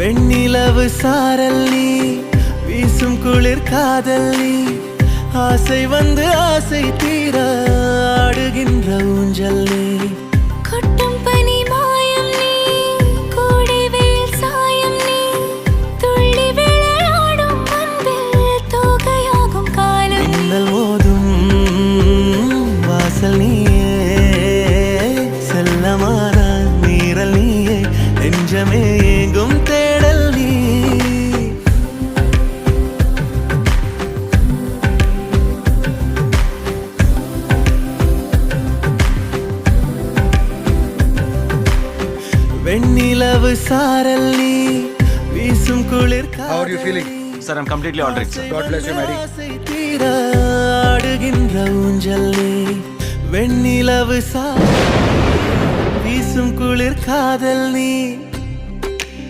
வெண்ணிலவு சாரல் நீ வீசும் குளிர் காதல் நீ ஆசை வந்து ஆசை தீர ஆடுகின்ற ஊஞ்சல் நீ கொட்டும் பனி மாயம் நீ வெண்ணிலவு சாரல் நீ வீசும் குளிர் How are you feeling? Sir I'm completely all right sir God bless you, Mary. ஆடுகின்ற ஊஞ்சல் நீ வெண்ணிலவு சா வீசும் குளிர் காதல் நீ